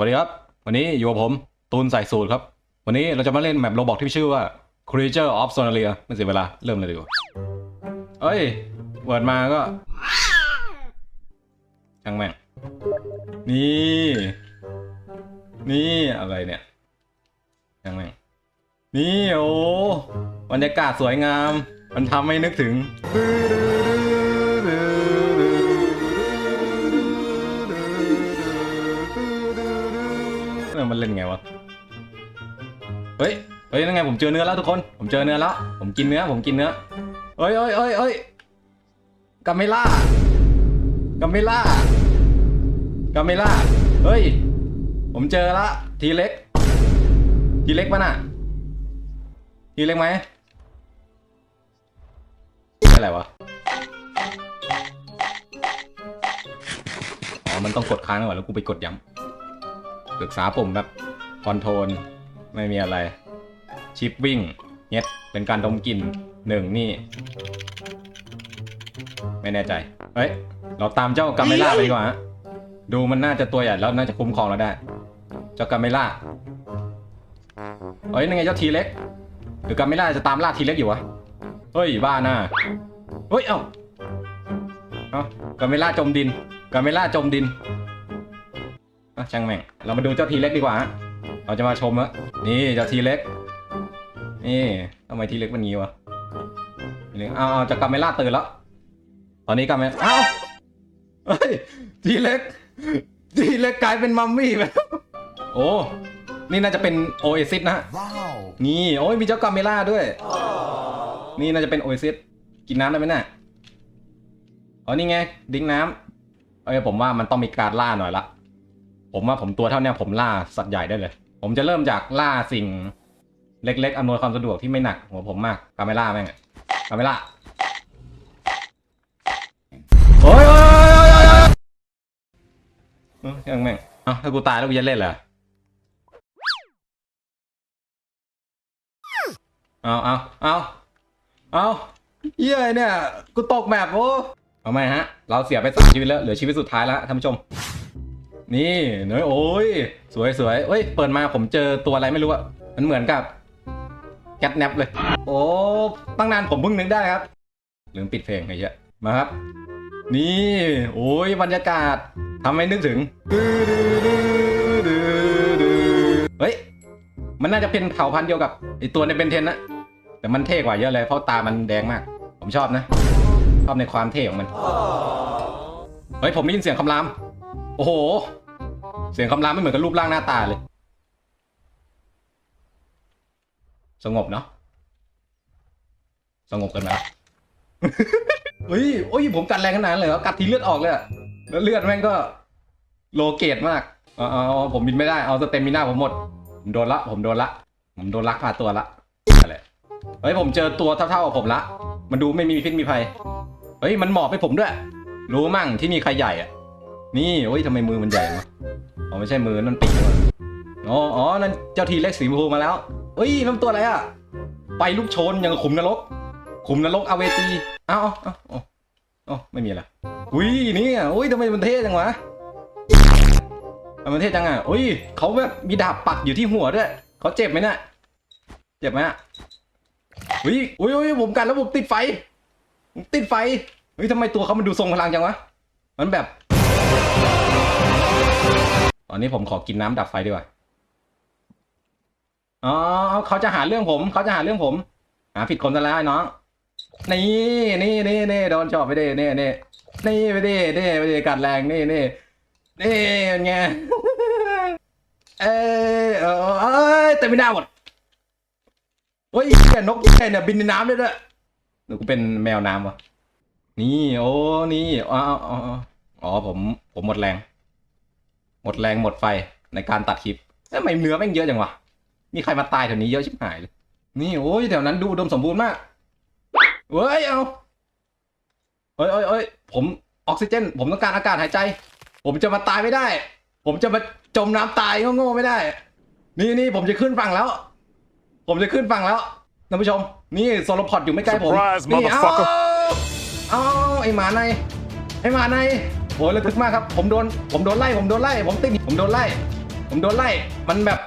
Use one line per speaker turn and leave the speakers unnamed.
วัสดีครับ วันนี้อยู่กับผม ตูนใส่สูตรครับ วันนี้เราจะมาเล่นแมปโรบอกที่ชื่อว่า Creature of Sonaria ไม่เสียเวลา เริ่มเลยดีกว่า เอ้ยเปิดมาก็ช่างแม่ง นี่ นี่อะไรเนี่ยช่างแม่ง นี่โอ้บรรยากาศสวยงาม มันทำให้นึกถึง มันเล่นไงวะ เฮ้ย เฮ้ยนั่นไงผมเจอเนื้อแล้วทุกคน ผมเจอเนื้อแล้ว ผมกินเนื้อ ผมกินเนื้อเฮ้ยเฮ้ยเฮ้ยเฮ้ยกาเมล่ากาเมล่ากาเมล่าเฮ้ย ผมเจอละทีเล็ก ทีเล็กปะน่ะ ทีเล็กไหมอะไรวะ อ๋อ มันต้องกดค้างก่อนแล้วกูไปกดย้ำ ศึกษาปุ่มแบบคอนโทรลไม่มีอะไร ชิปวิ่งเน็ตเป็นการดมกลิ่นหนึ่งนี่ ไม่แน่ใจ เฮ้ย เราตามเจ้ากาเมล่าไปดีกว่าฮะดูมันน่าจะตัวใหญ่แล้วน่าจะคุ้มครองเราได้ เจ้ากาเมล่าเฮ้ยนั่นไงเจ้าทีเล็กหรือกาเมล่าจะตามล่าทีเล็กอยู่วะ เฮ้ยบ้าน่าเฮ้ยเอ้าเอ้ากาเมล่าจมดินกาเมล่าจมดิน อะช่างแม่ง เรามาดูเจ้าทีเล็กดีกว่า เราจะมาชมอะนี่เจ้าทีเล็ก นี่ทำไมทีเล็กมันงี้วะเอาเอาจะกาเมล่าตื่นแล้ว ตอนนี้กาเมล่าเอ้าเฮ้ยทีเล็กทีเล็กกลายเป็นมัมมี่ไปแล้วโอ้ นี่น่าจะเป็นโอเอซิสนะนี่ โอ้ยมีเจ้ากาเมล่าด้วย นี่น่าจะเป็นโอเอซิสกินน้ำได้ไหมน่ะอ๋อนี่ไง ดิ้งน้ำเอ้ยผมว่ามันต้องมีการล่าหน่อยละ ผมว่าผมตัวเท่าเนี้ยผมล่าสัตว์ใหญ่ได้เลย ผมจะเริ่มจากล่าสิ่งเล็กๆอำนวยความสะดวกที่ไม่หนักหัวผมมากกาเมล่าแม่งกาเมล่าโอ้ยโอ้ยยังแม่งอ้าถ้ากูตายแล้วกูจะเล่นเหรอเอาเอาเอาเอาเย้ยเนี่ย กูตกแมปโอ้เอาไหมฮะ เราเสียไปสามชีวิตแล้ว เหลือชีวิตสุดท้ายแล้วท่านผู้ชม นี่เนยโอ้ยสวยสวยเอ้ยเปิดมาผมเจอตัวอะไรไม่รู้อะมันเหมือนกับแกตแนปเลย โอ้ตั้งนานผมเพิ่งนึกได้ครับลืมปิดเพลงไอ้เหี้ยมาครับ นี่ โอ้ยบรรยากาศทำให้นึกถึงเฮ้ยมันน่าจะเป็นเผ่าพันธุ์เดียวกับไอตัวในเบนเทนนะแต่มันเท่กว่าเยอะเลยเพราะตามันแดงมาก ผมชอบนะ ชอบในความเท่ของมันเฮ้ยผมได้ยินเสียงคำราม โอ้โห เสียงคำรามไม่เหมือนกับรูปร่างหน้าตาเลย สงบเนาะ สงบกันนะเฮ้ยโอ้ยผมกัดแรงขนาดนั้นเลยเหรอกัดทีเลือดออกเลยอะแล้วเลือดแม่งก็โลเกตมากเอาเอผมบินไม่ได้ เอาสเตมิน่าผมหมด ผมโดนละ ผมโดนละ ผมโดนลักพาตัวละอะไรเฮ้ยผมเจอตัวเท่าๆกับผมละ มันดูไม่มีพิษมีภัย เฮ้ยมันหมอบให้ผมด้วย รู้มั่งที่นี่ใครใหญ่อะ นี่โอ้ยทำไมมือมันใหญ่วะอ๋อไม่ใช่มือนั่นปีกนี่หว่าอ๋ออ๋อนั่นเจ้าทีเล็กสีชมพูมาแล้วเฮ้ยนั่นตัวอะไรอะไปลูกชนอย่างขุมนรก ขุมนรกอเวจีเอ้าเอ้าเอ้าเอาไม่มีอะอุ้ยนี่อะอุ้ยทำไมมันเท่จังวะทำไมมันเท่จังอะอุ้ยเขาแบบมีดาบปักอยู่ที่หัวด้วยเขาเจ็บไหมเนี่ยเจ็บไหมอะอุ้ยอุ้ยอุ้ยผมกันแล้วผมติดไฟผมติดไฟเฮ้ยทำไมตัวเขามันดูทรงพลังจังวะ มันแบบ ตอนนี้ผมขอกินน้ำดับไฟดีกว่า อ๋อเขาจะหาเรื่องผมเขาจะหาเรื่องผม หาผิดคนซะแล้วไอ้น้อง นี่นี่นี่นี่โดนชอบไปดินี่นี่นี่ไปดินี่ไปดิกัดแรงนี่นี่นี่เป็นไงเอยเออเอยเต็มไม่ได้หมดโอ้ยแกนกแกเนี่ยบินในน้ำด้วยด้วยหนูกูเป็นแมวน้ำวะนี่ โอ้ นี่อ๋ออ๋ออ๋อ อ๋อผมผมหมดแรง หมดแรงหมดไฟในการตัดคลิปแล้วทำไมเนื้อแม่งเยอะจังวะ มีใครมาตายแถวนี้เยอะชิบหายเลย นี่โอ้ยแถวนั้นดูอุดมสมบูรณ์มากเฮ้ยเอาเอ้ยเอ้ยเอ้ยผมออกซิเจน ผมต้องการอากาศหายใจ ผมจะมาตายไม่ได้ ผมจะมาจมน้ำตายโง่ๆไม่ได้ นี่นี่ผมจะขึ้นฝั่งแล้ว ผมจะขึ้นฝั่งแล้วท่านผู้ชม นี่โซโลพอดอยู่ไม่ไกลผม
Surprise,
นี่เอา
motherfucker
เอาไอหมาในไอหมาใน โอ้ยระทึกมากครับ ผมโดน ผมโดนไล่ ผมโดนไล่ ผมติดผมโดนไล่ ผมโดนไล่ มันแบบ